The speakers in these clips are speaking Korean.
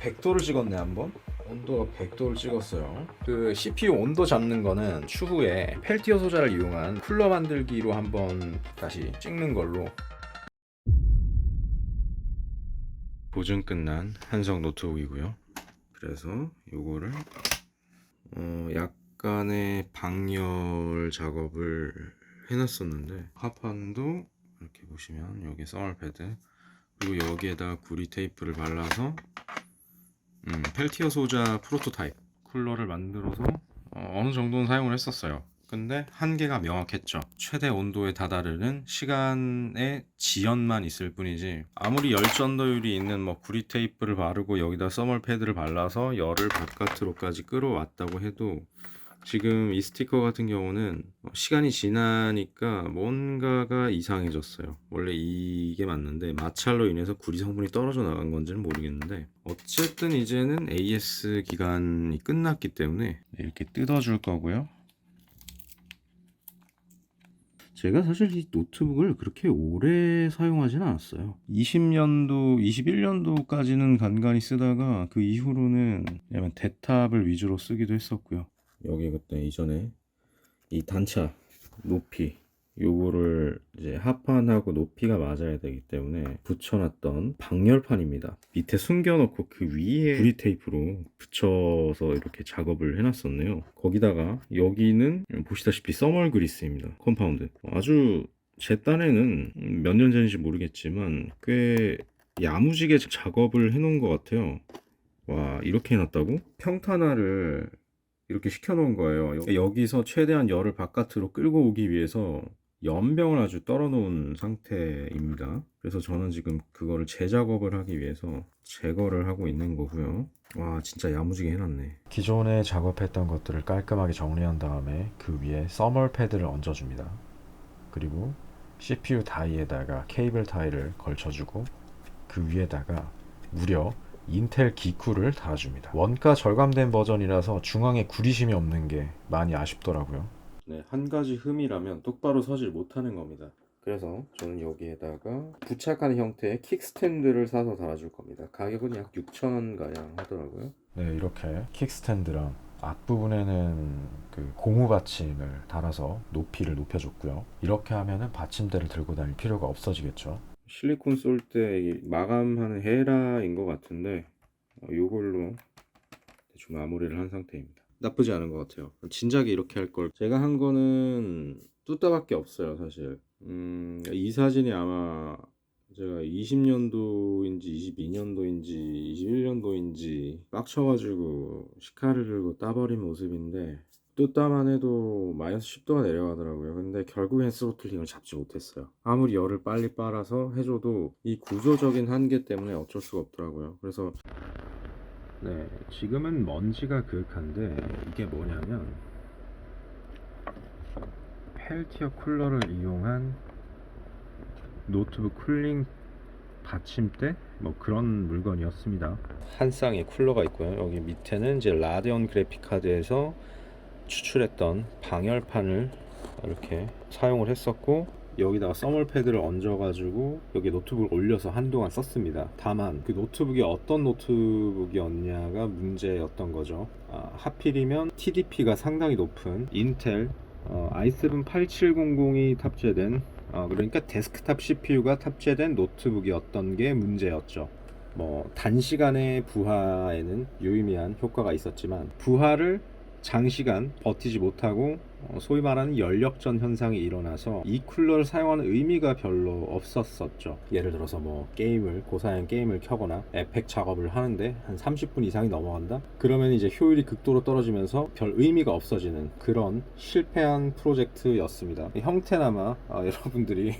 100도를 찍었네 한번. 온도가 100도를 찍었어요. 그 CPU 온도 잡는 거는 추후에 펠티어 소자를 이용한 쿨러 만들기로 한번 다시 찍는 걸로. 보증 끝난 한성 노트북이고요. 그래서 요거를 어, 약간의 방열 작업을 해놨었는데 하판도 이렇게 보시면 여기 썰 패드 그리고 여기에다 구리 테이프를 발라서 음, 펠티어 소자 프로토타입 쿨러를 만들어서 어, 느 정도는 사용을 했었어요. 근데 한계가 명확했죠. 최대 온도에 다다르는 시간의 지연만 있을 뿐이지 아무리 열전도율이 있는 뭐 구리 테이프를 바르고 여기다 써멀 패드를 발라서 열을 바깥으로까지 끌어왔다고 해도 지금 이 스티커 같은 경우는 시간이 지나니까 뭔가가 이상해졌어요. 원래 이게 맞는데 마찰로 인해서 구리 성분이 떨어져 나간 건지는 모르겠는데 어쨌든 이제는 AS 기간이 끝났기 때문에 이렇게 뜯어줄 거고요. 제가 사실 이 노트북을 그렇게 오래 사용하진 않았어요. 20년도, 21년도까지는 간간히 쓰다가 그 이후로는 대탑을 위주로 쓰기도 했었고요. 여기 그때 이전에 이 단차 높이 요거를 이제 하판하고 높이가 맞아야 되기 때문에 붙여놨던 방열판입니다. 밑에 숨겨놓고 그 위에 구리 테이프로 붙여서 이렇게 작업을 해놨었네요. 거기다가 여기는 보시다시피 써멀 그리스입니다. 컴파운드. 아주 제 딴에는 몇 년 전인지 모르겠지만 꽤 야무지게 작업을 해놓은 것 같아요. 와 이렇게 해놨다고? 평탄화를 이렇게 시켜놓은 거예요. 여기서 최대한 열을 바깥으로 끌고 오기 위해서 연병을 아주 떨어놓은 상태입니다. 그래서 저는 지금 그거를 재작업을 하기 위해서 제거를 하고 있는 거고요. 와 진짜 야무지게 해놨네. 기존에 작업했던 것들을 깔끔하게 정리한 다음에 그 위에 써멀 패드를 얹어줍니다. 그리고 CPU 다이에다가 케이블 타이를 걸쳐주고 그 위에다가 무려 인텔 기쿨을 달아줍니다. 원가 절감된 버전이라서 중앙에 구리심이 없는 게 많이 아쉽더라고요. 네, 한 가지 흠이라면 똑바로 서질 못하는 겁니다. 그래서 저는 여기에다가 부착하는 형태의 킥스탠드를 사서 달아줄 겁니다. 가격은 약 6,000원 가량 하더라고요. 네, 이렇게 킥스탠드랑 앞부분에는 그 고무 받침을 달아서 높이를 높여줬고요. 이렇게 하면은 받침대를 들고 다닐 필요가 없어지겠죠. 실리콘 쏠 때 마감하는 헤라인 것 같은데 어, 요걸로 대충 마무리를 한 상태입니다. 나쁘지 않은 것 같아요. 진작에 이렇게 할 걸. 제가 한 거는 뚜따밖에 없어요, 사실. 음, 이 사진이 아마 제가 20년도인지 22년도인지 21년도인지 빡쳐가지고 시카를 들고 따버린 모습인데 뚜따만 해도 마이너스 10도가 내려가더라고요. 근데 결국엔 스로틀링을 잡지 못했어요. 아무리 열을 빨리 빨아서 해줘도 이 구조적인 한계 때문에 어쩔 수가 없더라고요. 그래서 네, 지금은 먼지가 그윽한데 이게 뭐냐면 펠티어 쿨러를 이용한 노트북 쿨링 받침대 뭐 그런 물건이었습니다. 한 쌍의 쿨러가 있고요. 여기 밑에는 이제 라데온 그래픽 카드에서 추출했던 방열판을 이렇게 사용을 했었고 여기다가 써멀 패드를 얹어가지고 여기 노트북을 올려서 한동안 썼습니다. 다만 그 노트북이 어떤 노트북이었냐가 문제였던 거죠. 아, 하필이면 TDP가 상당히 높은 인텔 어, i7 8700이 탑재된 어, 그러니까 데스크탑 CPU가 탑재된 노트북이었던 게 문제였죠. 뭐 단시간의 부하에는 유의미한 효과가 있었지만 부하를 장시간 버티지 못하고 어, 소위 말하는 연력전 현상이 일어나서 이 쿨러를 사용하는 의미가 별로 없었었죠. 예를 들어서 뭐 게임을 고사양 게임을 켜거나 에펙 작업을 하는데 한 30분 이상이 넘어간다? 그러면 이제 효율이 극도로 떨어지면서 별 의미가 없어지는 그런 실패한 프로젝트였습니다. 형태나마 아, 여러분들이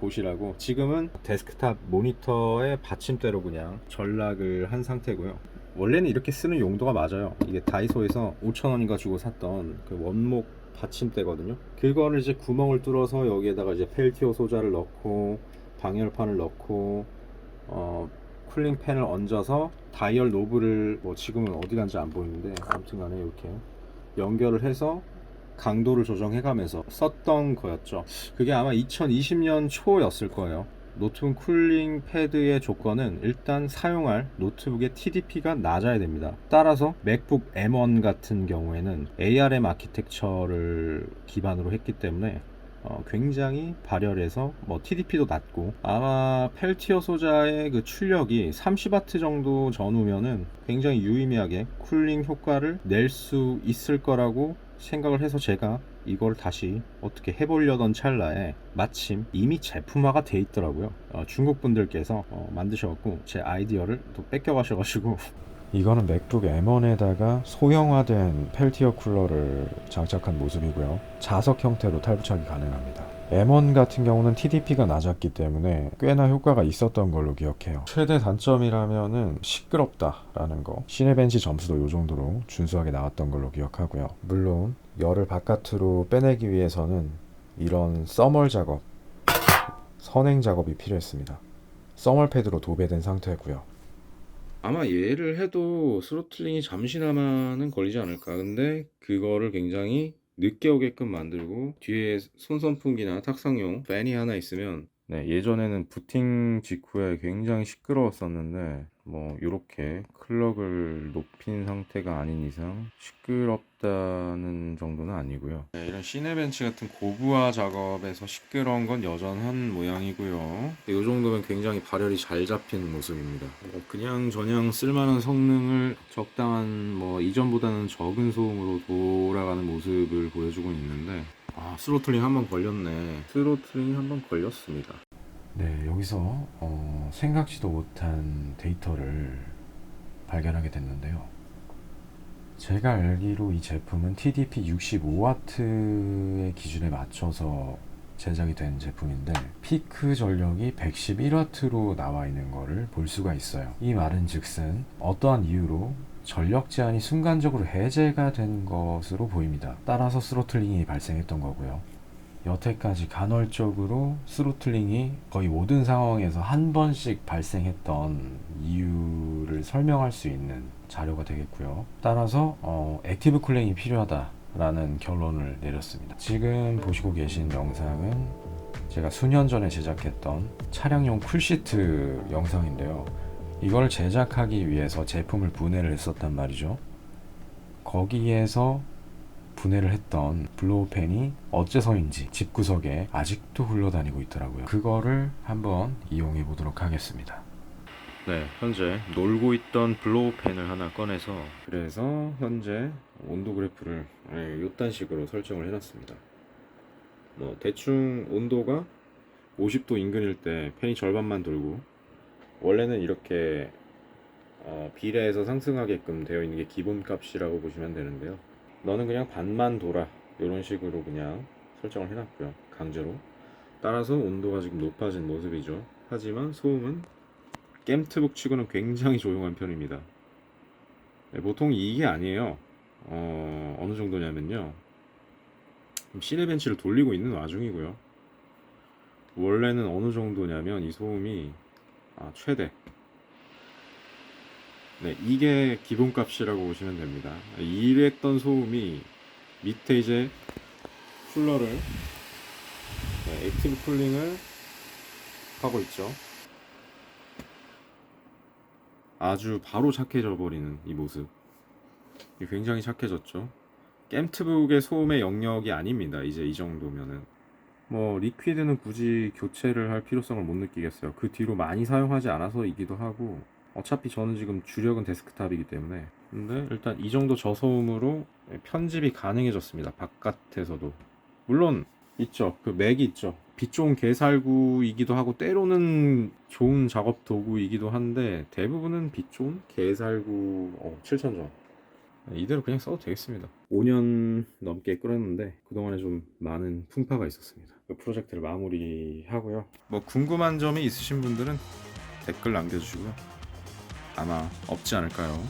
보시라고 지금은 데스크탑 모니터의 받침대로 그냥 전락을 한 상태고요. 원래는 이렇게 쓰는 용도가 맞아요. 이게 다이소에서 5,000원인가 주고 샀던 그 원목 받침대거든요. 그거를 이제 구멍을 뚫어서 여기에다가 이제 펠티오 소자를 넣고 방열판을 넣고 어 쿨링 팬을 얹어서 다이얼 노브를 뭐 지금은 어디 간지 안 보이는데 아무튼간에 이렇게 연결을 해서 강도를 조정해가면서 썼던 거였죠. 그게 아마 2020년 초였을 거예요. 노트북 쿨링 패드의 조건은 일단 사용할 노트북의 TDP가 낮아야 됩니다. 따라서 맥북 M1 같은 경우에는 ARM 아키텍처를 기반으로 했기 때문에 어, 굉장히 발열해서 뭐 TDP도 낮고 아마 펠티어 소자의 그 출력이 30W 정도 전후면은 굉장히 유의미하게 쿨링 효과를 낼 수 있을 거라고 생각을 해서 제가 이걸 다시 어떻게 해보려던 찰나에 마침 이미 제품화가 돼 있더라고요. 어, 중국 분들께서 어, 만드셔갖고 제 아이디어를 또 뺏겨가셔가지고 이거는 맥북 M1에다가 소형화된 펠티어 쿨러를 장착한 모습이고요. 자석 형태로 탈부착이 가능합니다. M1 같은 경우는 TDP가 낮았기 때문에 꽤나 효과가 있었던 걸로 기억해요. 최대 단점이라면은 시끄럽다라는 거. 시네벤치 점수도 이 정도로 준수하게 나왔던 걸로 기억하고요. 물론 열을 바깥으로 빼내기 위해서는 이런 써멀 작업, 선행 작업이 필요했습니다. 써멀 패드로 도배된 상태고요. 아마 얘를 해도 스로틀링이 잠시나마는 걸리지 않을까. 근데 그거를 굉장히 늦게 오게끔 만들고 뒤에 손선풍기나 탁상용 팬이 하나 있으면 네, 예전에는 부팅 직후에 굉장히 시끄러웠었는데 뭐 이렇게 클럭을 높인 상태가 아닌 이상 시끄럽다는 정도는 아니고요. 네, 이런 시네벤치 같은 고부하 작업에서 시끄러운 건 여전한 모양이고요. 이 정도면 굉장히 발열이 잘 잡힌 모습입니다. 뭐 그냥 저냥 쓸만한 성능을 적당한 뭐 이전보다는 적은 소음으로 돌아가는 모습을 보여주고 있는데 아 스로틀링 한 번 걸렸네. 스로틀링 한 번 걸렸습니다. 네, 여기서 어, 생각지도 못한 데이터를 발견하게 됐는데요. 제가 알기로 이 제품은 TDP 65W의 기준에 맞춰서 제작이 된 제품인데 피크 전력이 111W로 나와 있는 것을 볼 수가 있어요. 이 말은 즉슨 어떠한 이유로 전력 제한이 순간적으로 해제가 된 것으로 보입니다. 따라서 스로틀링이 발생했던 거고요. 여태까지 간헐적으로 스로틀링이 거의 모든 상황에서 한 번씩 발생했던 이유를 설명할 수 있는 자료가 되겠고요. 따라서 어, 액티브 쿨링이 필요하다라는 결론을 내렸습니다. 지금 보시고 계신 영상은 제가 수년 전에 제작했던 차량용 쿨시트 영상인데요. 이걸 제작하기 위해서 제품을 분해를 했었단 말이죠. 거기에서 분해를 했던 블로우팬이 어째서인지 집구석에 아직도 굴러다니고 있더라고요. 그거를 한번 이용해 보도록 하겠습니다. 네, 현재 놀고 있던 블로우 팬을 하나 꺼내서 그래서 현재 온도 그래프를 네, 이딴 식으로 설정을 해놨습니다. 뭐 대충 온도가 50도 인근일 때 팬이 절반만 돌고 원래는 이렇게 어, 비례해서 상승하게끔 되어 있는 게 기본 값이라고 보시면 되는데요. 너는 그냥 반만 돌아 이런 식으로 그냥 설정을 해놨고요. 강제로 따라서 온도가 지금 높아진 모습이죠. 하지만 소음은 겜트북 치고는 굉장히 조용한 편입니다. 네, 보통 이게 아니에요. 어, 어느 정도냐면요. 시네벤치를 돌리고 있는 와중이고요. 원래는 어느 정도냐면 이 소음이 아, 최대. 네, 이게 기본값이라고 보시면 됩니다. 이랬던 소음이 밑에 이제 쿨러를 네, 액티브 쿨링을 하고 있죠. 아주 바로 착해져 버리는 이 모습. 굉장히 착해졌죠. 겜트북의 소음의 영역이 아닙니다. 이제 이 정도면은 뭐 리퀴드는 굳이 교체를 할 필요성을 못 느끼겠어요. 그 뒤로 많이 사용하지 않아서이기도 하고 어차피 저는 지금 주력은 데스크탑이기 때문에 근데 일단 이 정도 저소음으로 편집이 가능해졌습니다. 바깥에서도 물론 있죠. 그 맥이 있죠. 빛 좋은 개살구이기도 하고 때로는 좋은 작업 도구이기도 한데 대부분은 빛 좋은 개살구 어, 7,000점. 이대로 그냥 써도 되겠습니다. 5년 넘게 끌었는데 그동안에 좀 많은 풍파가 있었습니다. 그 프로젝트를 마무리하고요. 뭐 궁금한 점이 있으신 분들은 댓글 남겨주시고요. 아마 없지 않을까요?